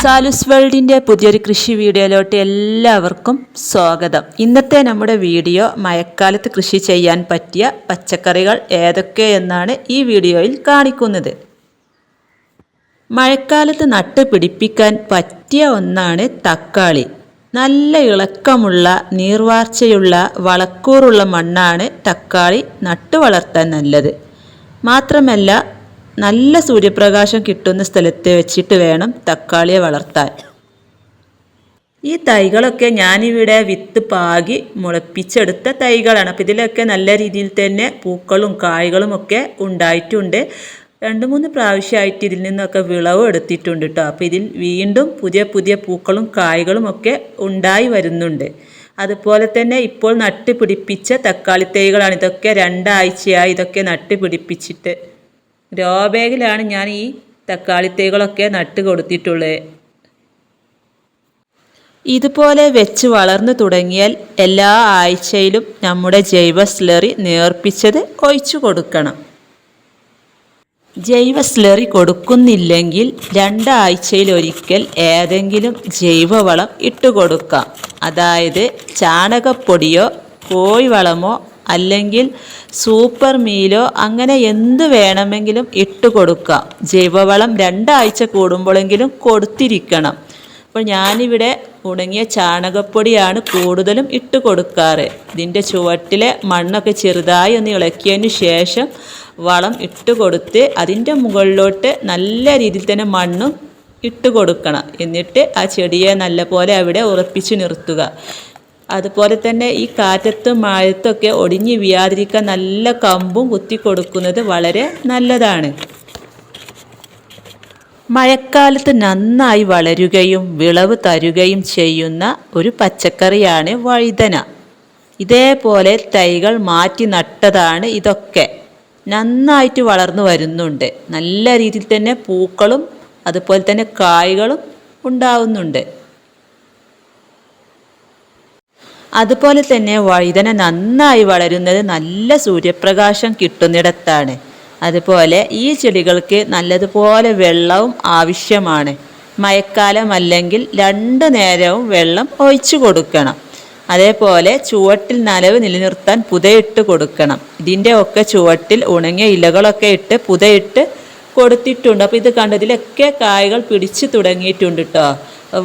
സാലുസ് വേൾഡിന്റെ പുതിയൊരു കൃഷി വീഡിയോയിലോട്ട് എല്ലാവർക്കും സ്വാഗതം. ഇന്നത്തെ നമ്മുടെ വീഡിയോ മഴക്കാലത്ത് കൃഷി ചെയ്യാൻ പറ്റിയ പച്ചക്കറികൾ ഏതൊക്കെയെന്നാണ് ഈ വീഡിയോയിൽ കാണിക്കുന്നത്. മഴക്കാലത്ത് നട്ട് പിടിപ്പിക്കാൻ പറ്റിയ ഒന്നാണ് തക്കാളി. നല്ല ഇളക്കമുള്ള നീർവാർച്ചയുള്ള വളക്കൂറുള്ള മണ്ണാണ് തക്കാളി നട്ടു വളർത്താൻ നല്ലത്. മാത്രമല്ല നല്ല സൂര്യപ്രകാശം കിട്ടുന്ന സ്ഥലത്ത് വെച്ചിട്ട് വേണം തക്കാളിയെ വളർത്താൻ. ഈ തൈകളൊക്കെ ഞാനിവിടെ വിത്ത് പാകി മുളപ്പിച്ചെടുത്ത തൈകളാണ്. അപ്പോൾ ഇതിലൊക്കെ നല്ല രീതിയിൽ തന്നെ പൂക്കളും കായ്കളും ഒക്കെ ഉണ്ടായിട്ടുണ്ട്. രണ്ട് മൂന്ന് പ്രാവശ്യമായിട്ട് ഇതിൽ നിന്നൊക്കെ വിളവ് എടുത്തിട്ടുണ്ട് കേട്ടോ അപ്പോൾ ഇതിൽ വീണ്ടും പുതിയ പുതിയ പൂക്കളും കായ്കളും ഒക്കെ ഉണ്ടായി വരുന്നുണ്ട്. അതുപോലെ തന്നെ ഇപ്പോൾ നട്ടുപിടിപ്പിച്ച തക്കാളി തൈകളാണ് ഇതൊക്കെ രണ്ടാഴ്ചയായി ഇതൊക്കെ നട്ട് പിടിപ്പിച്ചിട്ട് ഗ്രോ ബാഗിലാണ് ഞാൻ ഈ തക്കാളിത്തൈകളൊക്കെ നട്ട് കൊടുത്തിട്ടുള്ളത് ഇതുപോലെ വെച്ച് വളർന്നു തുടങ്ങിയാൽ എല്ലാ ആഴ്ചയിലും നമ്മുടെ ജൈവ സ്ലറി നേർപ്പിച്ചത് ഒഴിച്ചു കൊടുക്കണം. ജൈവ സ്ലറി കൊടുക്കുന്നില്ലെങ്കിൽ രണ്ടാഴ്ചയിൽ ഒരിക്കൽ ഏതെങ്കിലും ജൈവവളം ഇട്ടുകൊടുക്കാം. അതായത് ചാണകപ്പൊടിയോ കോഴിവളമോ അല്ലെങ്കിൽ സൂപ്പർ മീലോ അങ്ങനെ എന്ത് വേണമെങ്കിലും ഇട്ട് കൊടുക്കാം ജൈവവളം രണ്ടാഴ്ച കൂടുമ്പോഴെങ്കിലും കൊടുത്തിരിക്കണം. അപ്പോൾ ഞാനിവിടെ ഉണങ്ങിയ ചാണകപ്പൊടിയാണ് കൂടുതലും ഇട്ട് കൊടുക്കാറ്. ഇതിന്റെ ചുവട്ടിലെ മണ്ണൊക്കെ ചെറുതായി ഒന്ന് ഇളക്കിയതിന് ശേഷം വളം ഇട്ട് കൊടുത്ത് അതിന്റെ മുകളിലോട്ട് നല്ല രീതിയിൽ തന്നെ മണ്ണും ഇട്ട് കൊടുക്കണം. എന്നിട്ട് ആ ചെടിയെ നല്ലപോലെ അവിടെ ഉറപ്പിച്ച് നിർത്തുക. അതുപോലെ തന്നെ ഈ കാറ്റത്തും മഴത്തൊക്കെ ഒടിഞ്ഞു വീയാതിരിക്കാൻ നല്ല കമ്പും കുത്തി കൊടുക്കുന്നത് വളരെ നല്ലതാണ്. മഴക്കാലത്ത് നന്നായി വളരുകയും വിളവ് തരുകയും ചെയ്യുന്ന ഒരു പച്ചക്കറിയാണ് വഴുതന. ഇതേപോലെ തൈകൾ മാറ്റി നട്ടതാണ് ഇതൊക്കെ. നന്നായിട്ട് വളർന്നു വരുന്നുണ്ട്. നല്ല രീതിയിൽ തന്നെ പൂക്കളും അതുപോലെ തന്നെ കായ്കളും ഉണ്ടാവുന്നുണ്ട്. അതുപോലെ തന്നെ വഴുതന നന്നായി വളരുന്നത് നല്ല സൂര്യപ്രകാശം കിട്ടുന്നിടത്താണ്. അതുപോലെ ഈ ചെടികൾക്ക് നല്ലതുപോലെ വെള്ളവും ആവശ്യമാണ്. മഴക്കാലം അല്ലെങ്കിൽ രണ്ടു നേരവും വെള്ളം ഒഴിച്ചു കൊടുക്കണം. അതേപോലെ ചുവട്ടിൽ നനവ് നിലനിർത്താൻ പുതയിട്ട് കൊടുക്കണം. ഇതിന്റെ ഒക്കെ ചുവട്ടിൽ ഉണങ്ങിയ ഇലകളൊക്കെ ഇട്ട് പുതയിട്ട് കൊടുത്തിട്ടുണ്ട്. അപ്പോൾ ഇത് കണ്ടതിലൊക്കെ കായകൾ പിടിച്ചു തുടങ്ങിയിട്ടുണ്ട് കേട്ടോ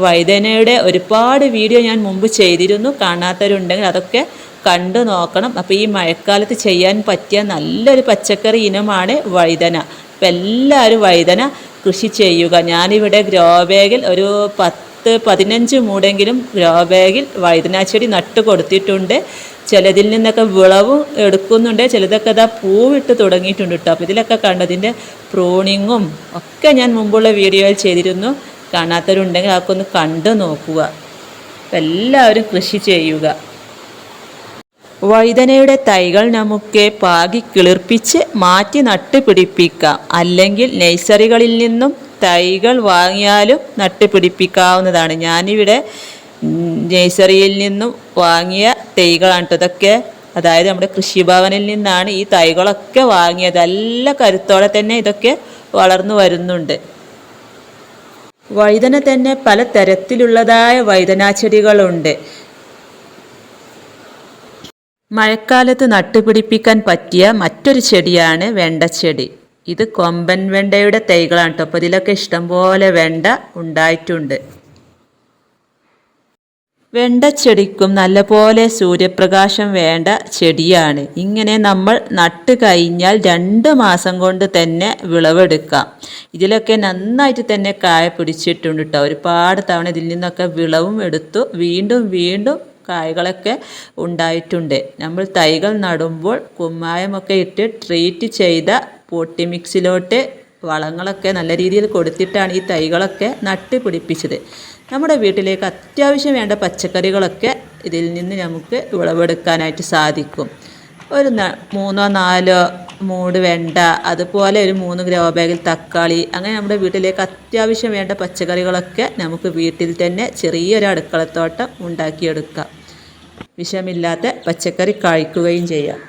വൈദനയുടെ ഒരുപാട് വീഡിയോ ഞാൻ മുമ്പ് ചെയ്തിരുന്നു. കാണാത്തവരുണ്ടെങ്കിൽ അതൊക്കെ കണ്ടു നോക്കണം. അപ്പോൾ ഈ മഴക്കാലത്ത് ചെയ്യാൻ പറ്റിയ നല്ലൊരു പച്ചക്കറി ഇനമാണ് വൈദന. അപ്പോൾ എല്ലാവരും വൈദന കൃഷി ചെയ്യുക. ഞാനിവിടെ ഗ്രോ ബാഗിൽ ഒരു പത്ത് പതിനഞ്ച് മൂടെങ്കിലും ഗ്രോ ബാഗിൽ വഴുതന ചെടി നട്ട് കൊടുത്തിട്ടുണ്ട്. ചിലതിൽ നിന്നൊക്കെ വിളവ് എടുക്കുന്നുണ്ട് ചിലതൊക്കെ ഇതാ പൂവിട്ട് തുടങ്ങിയിട്ടുണ്ട് കേട്ടോ അപ്പോൾ ഇതിലൊക്കെ കണ്ടതിന്റെ പ്രോണിങ്ങും ഒക്കെ ഞാൻ മുമ്പുള്ള വീഡിയോയിൽ ചെയ്തിരുന്നു. കാണാത്തവരുണ്ടെങ്കിൽ അതൊക്കെ ഒന്ന് കണ്ടു നോക്കുക. അപ്പം എല്ലാവരും കൃഷി ചെയ്യുക. വഴുതനയുടെ തൈകൾ നമുക്ക് പാകി കിളിർപ്പിച്ച് മാറ്റി നട്ട് പിടിപ്പിക്കാം അല്ലെങ്കിൽ നഴ്സറികളിൽ നിന്നും തൈകൾ വാങ്ങിയാലും നട്ട് പിടിപ്പിക്കാവുന്നതാണ് ഞാനിവിടെ നഴ്സറിയിൽ നിന്നും വാങ്ങിയ തൈകളാണ് ഇതൊക്കെ. അതായത് നമ്മുടെ കൃഷിഭവനിൽ നിന്നാണ് ഈ തൈകളൊക്കെ വാങ്ങിയത്. നല്ല കരുത്തോടെ തന്നെ ഇതൊക്കെ വളർന്നു വരുന്നുണ്ട്. വഴുതന തന്നെ പല തരത്തിലുള്ളതായ വഴുതനാച്ചെടികളുണ്ട് മഴക്കാലത്ത് നട്ടുപിടിപ്പിക്കാൻ പറ്റിയ മറ്റൊരു ചെടിയാണ് വെണ്ടച്ചെടി ഇത് കൊമ്പൻ വെണ്ടയുടെ തൈകളാണ് കേട്ടോ അപ്പോൾ ഇതിലൊക്കെ ഇഷ്ടംപോലെ വെണ്ട ഉണ്ടായിട്ടുണ്ട്. വെണ്ടച്ചെടിക്കും നല്ലപോലെ സൂര്യപ്രകാശം വേണ്ട ചെടിയാണ്. ഇങ്ങനെ നമ്മൾ നട്ട് കഴിഞ്ഞാൽ രണ്ട് മാസം കൊണ്ട് തന്നെ വിളവെടുക്കാം. ഇതിലൊക്കെ നന്നായിട്ട് തന്നെ കായ പിടിച്ചിട്ടുണ്ട് കേട്ടോ ഒരുപാട് തവണ ഇതിൽ നിന്നൊക്കെ വിളവും എടുത്തു വീണ്ടും വീണ്ടും കായകളൊക്കെ ഉണ്ടായിട്ടുണ്ട്. നമ്മൾ തൈകൾ നടുമ്പോൾ കുമ്മായമൊക്കെ ഇട്ട് ട്രീറ്റ് ചെയ്ത പൊട്ടി മിക്സിലോട്ട് വളങ്ങളൊക്കെ നല്ല രീതിയിൽ കൊടുത്തിട്ടാണ് ഈ തൈകളൊക്കെ നട്ട് പിടിപ്പിച്ചത്. നമ്മുടെ വീട്ടിലേക്ക് അത്യാവശ്യം വേണ്ട പച്ചക്കറികളൊക്കെ ഇതിൽ നിന്ന് നമുക്ക് വിളവെടുക്കാനായിട്ട് സാധിക്കും. ഒരു മൂന്നോ നാലോ മൂട് വെണ്ട അതുപോലെ ഒരു മൂന്ന് ഗ്രോ ബാഗിൽ തക്കാളി അങ്ങനെ നമ്മുടെ വീട്ടിലേക്ക് അത്യാവശ്യം വേണ്ട പച്ചക്കറികളൊക്കെ നമുക്ക് വീട്ടിൽ തന്നെ ചെറിയൊരു അടുക്കളത്തോട്ടം ഉണ്ടാക്കിയെടുക്കാം. വിഷമില്ലാത്ത പച്ചക്കറി കഴിക്കുകയും ചെയ്യാം.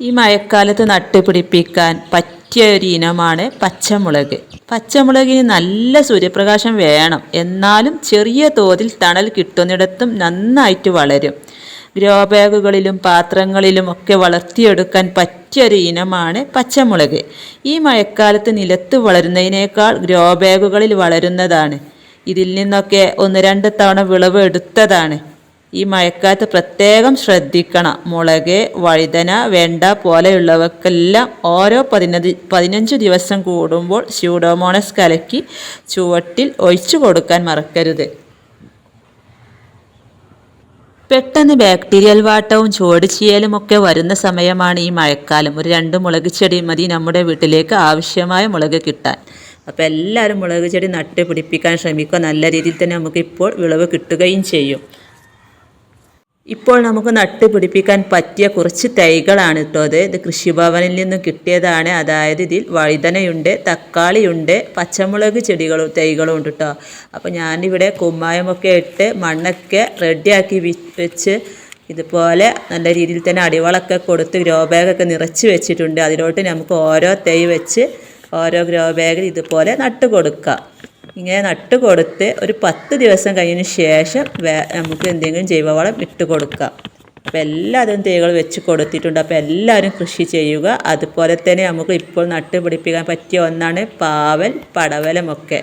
ഈ മഴക്കാലത്ത് നട്ടുപിടിപ്പിക്കാൻ പറ്റിയ പറ്റിയ ഒരു ഇനമാണ് പച്ചമുളക് പച്ചമുളകിന് നല്ല സൂര്യപ്രകാശം വേണം എന്നാലും ചെറിയ തോതിൽ തണൽ കിട്ടുന്നിടത്തും നന്നായിട്ട് വളരും ഗ്രോ ബാഗുകളിലും പാത്രങ്ങളിലും ഒക്കെ വളർത്തിയെടുക്കാൻ പറ്റിയൊരു ഇനമാണ് പച്ചമുളക് ഈ മഴക്കാലത്ത് നിലത്ത് വളരുന്നതിനേക്കാൾ ഗ്രോ ബാഗുകളിൽ വളരുന്നതാണ് ഇതിൽ നിന്നൊക്കെ ഒന്ന് രണ്ട് തവണ വിളവ് എടുത്തതാണ് ഈ മഴക്കാലത്ത് പ്രത്യേകം ശ്രദ്ധിക്കണം. മുളക് വഴുതന വെണ്ട പോലെയുള്ളവക്കെല്ലാം ഓരോ പതിനഞ്ച് പതിനഞ്ച് ദിവസം കൂടുമ്പോൾ സ്യൂഡോമോണസ് കലക്കി ചുവട്ടിൽ ഒഴിച്ചു കൊടുക്കാൻ മറക്കരുത്. പെട്ടെന്ന് ബാക്ടീരിയൽ വാട്ടവും ചുവടുചീയലും ഒക്കെ വരുന്ന സമയമാണ് ഈ മഴക്കാലം. ഒരു രണ്ട് മുളക് ചെടി മതി നമ്മുടെ വീട്ടിലേക്ക് ആവശ്യമായ മുളക് കിട്ടാൻ. അപ്പോൾ എല്ലാവരും മുളക് ചെടി നട്ട് പിടിപ്പിക്കാൻ ശ്രമിക്കുക. നല്ല രീതിയിൽ തന്നെ നമുക്ക് ഇപ്പോൾ വിളവ് കിട്ടുകയും ചെയ്യും. ഇപ്പോൾ നമുക്ക് നട്ട് പിടിപ്പിക്കാൻ പറ്റിയ കുറച്ച് തൈകളാണ് കേട്ടോ അത്. ഇത് കൃഷിഭവനിൽ നിന്നും കിട്ടിയതാണ്. അതായത് ഇതിൽ വഴുതനയുണ്ട് തക്കാളിയുണ്ട് പച്ചമുളക് ചെടികളും തൈകളും ഉണ്ട് കേട്ടോ അപ്പോൾ ഞാനിവിടെ കുമ്മായമൊക്കെ ഇട്ട് മണ്ണൊക്കെ റെഡിയാക്കി വെച്ച് ഇതുപോലെ നല്ല രീതിയിൽ തന്നെ അടിവളമൊക്കെ കൊടുത്ത് ഗ്രോ ബാഗൊക്കെ നിറച്ച് വെച്ചിട്ടുണ്ട്. അതിലോട്ട് നമുക്ക് ഓരോ തൈ വെച്ച് ഓരോ ഗ്രോ ബാഗിൽ ഇതുപോലെ നട്ട് കൊടുക്കാം ഇങ്ങനെ നട്ട് കൊടുത്ത് ഒരു പത്ത് ദിവസം കഴിഞ്ഞതിന് ശേഷം നമുക്ക് എന്തെങ്കിലും ജൈവവളം ഇട്ട് കൊടുക്കാം. അപ്പോൾ എല്ലാതും തൈകൾ വെച്ച് കൊടുത്തിട്ടുണ്ട്. അപ്പോൾ എല്ലാവരും കൃഷി ചെയ്യുക. അതുപോലെ തന്നെ നമുക്ക് ഇപ്പോൾ നട്ട് പിടിപ്പിക്കാൻ പറ്റിയ ഒന്നാണ് പാവൽ പടവലമൊക്കെ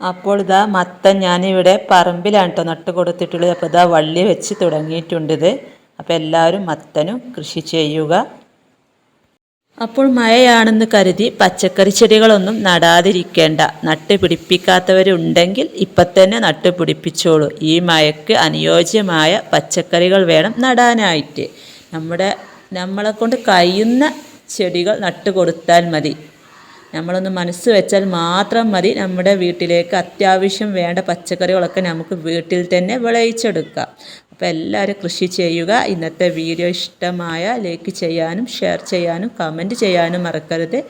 അപ്പോൾ ഇതാ മത്തൻ ഞാനിവിടെ പറമ്പിലാണ് കേട്ടോ നട്ട് കൊടുത്തിട്ടുള്ളത്. അപ്പോൾ ഇതാ വള്ളി വെച്ച് തുടങ്ങിയിട്ടുണ്ട് ഇത്. അപ്പോൾ എല്ലാവരും മത്തനും കൃഷി ചെയ്യുക. അപ്പോൾ മഴയാണെന്ന് കരുതി പച്ചക്കറി ചെടികളൊന്നും നടാതിരിക്കേണ്ട. നട്ട് പിടിപ്പിക്കാത്തവരുണ്ടെങ്കിൽ ഇപ്പം തന്നെ നട്ട് പിടിപ്പിച്ചോളൂ ഈ മഴയ്ക്ക് അനുയോജ്യമായ പച്ചക്കറികൾ വേണം നടാനായിട്ട്. നമ്മുടെ നമ്മളെ കൊണ്ട് കഴിയുന്ന ചെടികൾ നട്ട് കൊടുത്താൽ മതി. നമ്മളൊന്ന് മനസ്സ് വെച്ചാൽ മാത്രം മതി നമ്മുടെ വീട്ടിലേക്ക് അത്യാവശ്യം വേണ്ട പച്ചക്കറികളൊക്കെ നമുക്ക് വീട്ടിൽ തന്നെ വിളയിച്ചെടുക്കാം. അപ്പോൾ എല്ലാവരും കൃഷി ചെയ്യുക. ഇന്നത്തെ വീഡിയോ ഇഷ്ടമായ ലൈക്ക് ചെയ്യാനും ഷെയർ ചെയ്യാനും കമന്റ് ചെയ്യാനും മറക്കരുത്.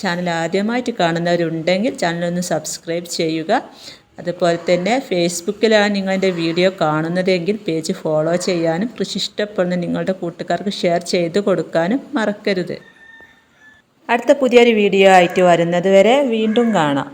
ചാനൽ ആദ്യമായിട്ട് കാണുന്നവരുണ്ടെങ്കിൽ ചാനലൊന്ന് സബ്സ്ക്രൈബ് ചെയ്യുക. അതുപോലെ തന്നെ ഫേസ്ബുക്കിലാണ് നിങ്ങളുടെ വീഡിയോ കാണുന്നതെങ്കിൽ പേജ് ഫോളോ ചെയ്യാനും കൃഷി ഇഷ്ടപ്പെടുന്ന നിങ്ങളുടെ കൂട്ടുകാർക്ക് ഷെയർ ചെയ്ത് കൊടുക്കാനും മറക്കരുത്. അടുത്ത പുതിയൊരു വീഡിയോ ആയിട്ട് വരുന്നത് വരെ വീണ്ടും കാണാം.